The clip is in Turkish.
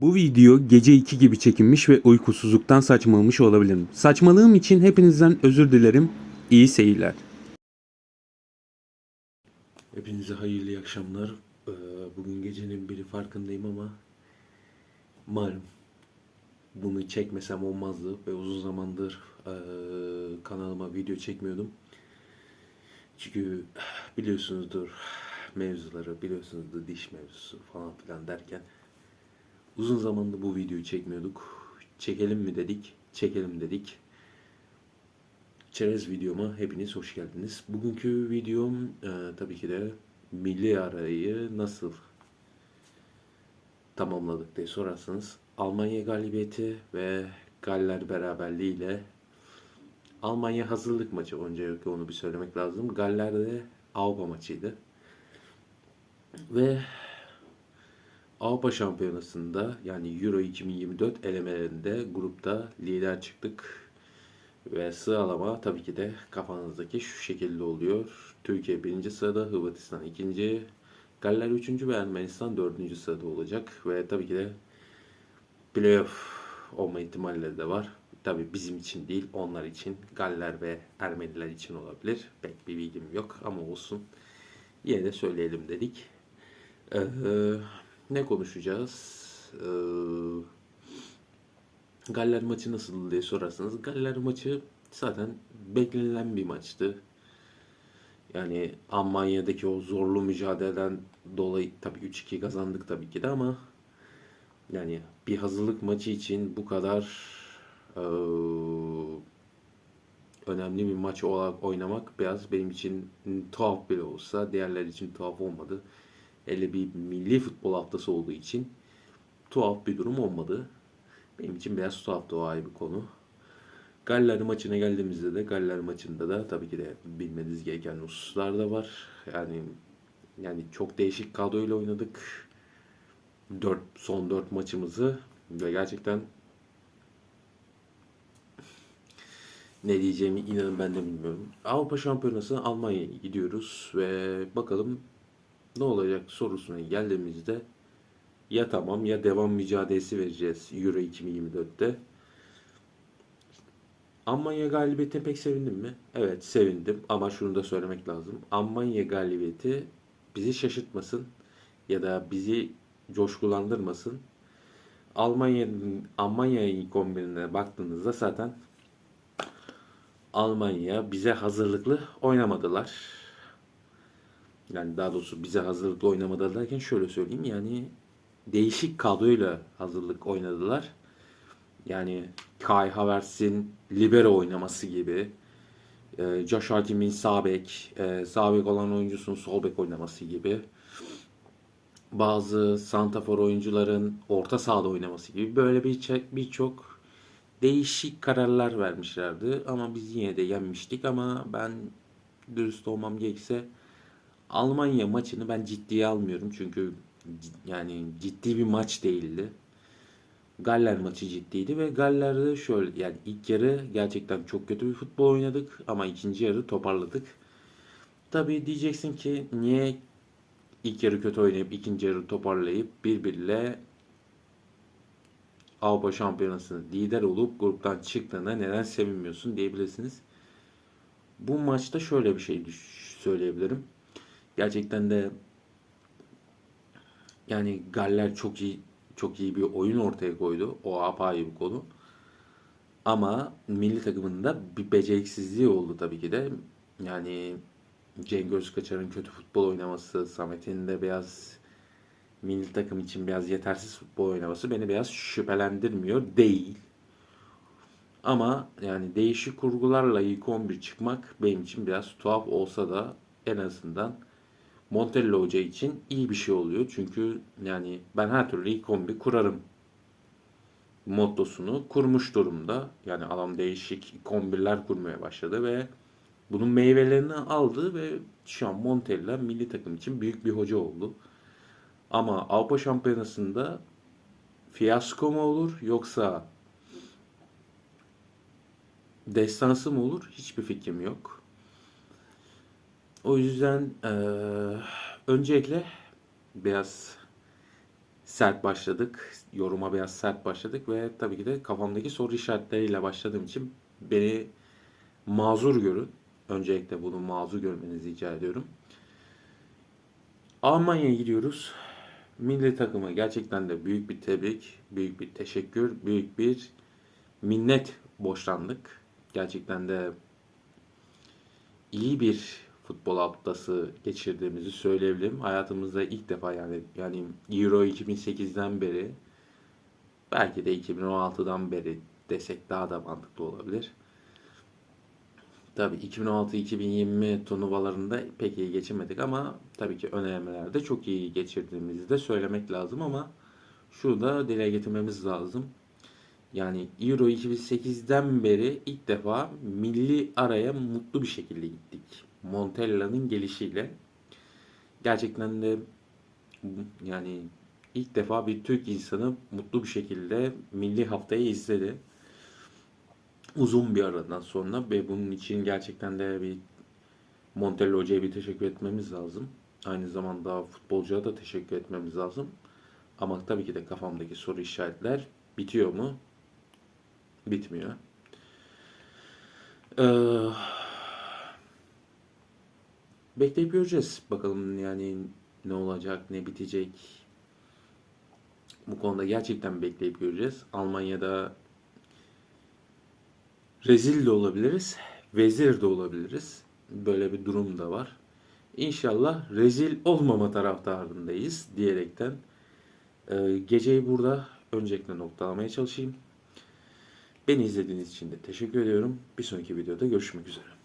Bu video gece 2 gibi çekilmiş ve uykusuzluktan saçmalamış olabilirim. Saçmalığım için hepinizden özür dilerim. İyi seyirler. Hepinize hayırlı akşamlar. Ee, Bugün gecenin biri farkındayım ama malum bunu çekmesem olmazdı ve uzun zamandır eee, kanalıma video çekmiyordum. Çünkü biliyorsunuzdur mevzuları, biliyorsunuzdur diş mevzusu falan filan derken uzun zamandır bu videoyu çekmiyorduk. Çekelim mi dedik, çekelim dedik. Çerez videoma hepiniz hoş geldiniz. Bugünkü videom eee, tabii ki de milli arayı nasıl tamamladık diye sorarsanız Almanya galibiyeti ve Galler beraberliğiyle Almanya hazırlık maçı öncelikle onu bir söylemek lazım. Galler de Avrupa maçıydı. Ve Avrupa Şampiyonası'nda yani Euro 2024 elemelerinde grupta lider çıktık. Ve sıralama tabii ki de kafanızdaki şu şekilde oluyor. Türkiye birinci sırada, Hırvatistan ikinci, Galler üçüncü ve Ermenistan dördüncü sırada olacak. Ve tabii ki de playoff olma ihtimalleri de var. Tabii bizim için değil, onlar için, Galler ve Ermeniler için olabilir. Pek bir bilgim yok ama olsun. Yine de söyleyelim dedik. Ee, ne konuşacağız? Ee, Galler maçı nasıl diye sorarsanız Galler maçı zaten beklenilen bir maçtı. Yani Almanya'daki o zorlu mücadeleden dolayı tabii 3-2 kazandık tabii ki de ama yani bir hazırlık maçı için bu kadar eee, önemli bir maç olarak oynamak biraz benim için tuhaf bile olsa diğerler için tuhaf olmadı. Hele bir milli futbol haftası olduğu için tuhaf bir durum olmadı. Benim için biraz tuhaftı o ayrı bir konu. Galler maçına geldiğimizde de Galler maçında da tabii ki de bilmeniz gereken hususlar da var. Yani yani çok değişik kadroyla oynadık. 4 son 4 maçımızı ve gerçekten ne diyeceğimi inanın ben de bilmiyorum. Avrupa Şampiyonası Almanya'ya gidiyoruz ve bakalım ne olacak sorusuna geldiğimizde ya tamam ya devam mücadelesi vereceğiz Euro 2024'te. Almanya galibiyetine pek sevindim mi? Evet sevindim ama şunu da söylemek lazım. Almanya galibiyeti bizi şaşırtmasın ya da bizi coşkulandırmasın. Almanya'nın Almanya ilk 11'ine baktığınızda zaten Almanya bize hazırlıklı oynamadılar. Yani daha doğrusu bize hazırlıklı oynamadılar derken şöyle söyleyeyim yani değişik kadroyla hazırlık oynadılar. Yani Kai Havertz'in libero oynaması gibi, e, Josh Hakim'in sağ bek, e, sağ bek olan oyuncusunun sol bek oynaması gibi, bazı santafor oyuncuların orta sahada oynaması gibi böyle bir birçok değişik kararlar vermişlerdi ama biz yine de yenmiştik ama ben dürüst olmam gerekirse Almanya maçını ben ciddiye almıyorum çünkü yani ciddi bir maç değildi. Galler maçı ciddiydi ve Galler'de şöyle yani ilk yarı gerçekten çok kötü bir futbol oynadık ama ikinci yarı toparladık. Tabii diyeceksin ki niye ilk yarı kötü oynayıp ikinci yarı toparlayıp birbiriyle Avrupa Şampiyonası'nda lider olup gruptan çıktığına neden sevinmiyorsun diyebilirsiniz. Bu maçta şöyle bir şey söyleyebilirim. Gerçekten de yani Galler çok iyi çok iyi bir oyun ortaya koydu. O apayrı bir konu. Ama milli takımında bir beceriksizliği oldu tabii ki de. Yani Cenk Özkaçar'ın kötü futbol oynaması, Samet'in de biraz milli takım için biraz yetersiz futbol oynaması beni biraz şüphelendirmiyor değil. Ama yani değişik kurgularla ilk 11 çıkmak benim için biraz tuhaf olsa da en azından Montella Hoca için iyi bir şey oluyor. Çünkü yani ben her türlü ilk 11 kurarım mottosunu kurmuş durumda. Yani adam değişik 11'ler kurmaya başladı ve bunun meyvelerini aldı ve şu an Montella milli takım için büyük bir hoca oldu. Ama Avrupa Şampiyonası'nda fiyasko mu olur yoksa destansı mı olur? Hiçbir fikrim yok. O yüzden eee öncelikle biraz sert başladık. Yoruma biraz sert başladık ve tabii ki de kafamdaki soru işaretleriyle başladığım için beni mazur görün. Öncelikle bunu mazur görmenizi rica ediyorum. Almanya'ya gidiyoruz. Milli takıma gerçekten de büyük bir tebrik, büyük bir teşekkür, büyük bir minnet borçlandık. Gerçekten de iyi bir futbol haftası geçirdiğimizi söyleyebilirim. Hayatımızda ilk defa yani yani Euro 2008'den beri belki de 2016'dan beri desek daha da mantıklı olabilir. Tabii 2016-2020 turnuvalarında pek iyi geçirmedik ama tabii ki önermelerde çok iyi geçirdiğimizi de söylemek lazım ama şunu da dile getirmemiz lazım. Yani Euro 2008'den beri ilk defa milli araya mutlu bir şekilde gittik. Montella'nın gelişiyle. Gerçekten de yani ilk defa bir Türk insanı mutlu bir şekilde milli haftayı izledi. Uzun bir aradan sonra ve bunun için gerçekten de bir Montella Hoca'ya bir teşekkür etmemiz lazım. Aynı zamanda futbolcuya da teşekkür etmemiz lazım. Ama tabii ki de kafamdaki soru işaretler bitiyor mu? Bitmiyor. Ee, bekleyip göreceğiz. Bakalım yani ne olacak, ne bitecek. Bu konuda gerçekten bekleyip göreceğiz. Almanya'da rezil de olabiliriz, vezir de olabiliriz. Böyle bir durum da var. İnşallah rezil olmama taraftarındayız diyerekten e, geceyi burada öncelikle noktalamaya çalışayım. Beni izlediğiniz için de teşekkür ediyorum. Bir sonraki videoda görüşmek üzere.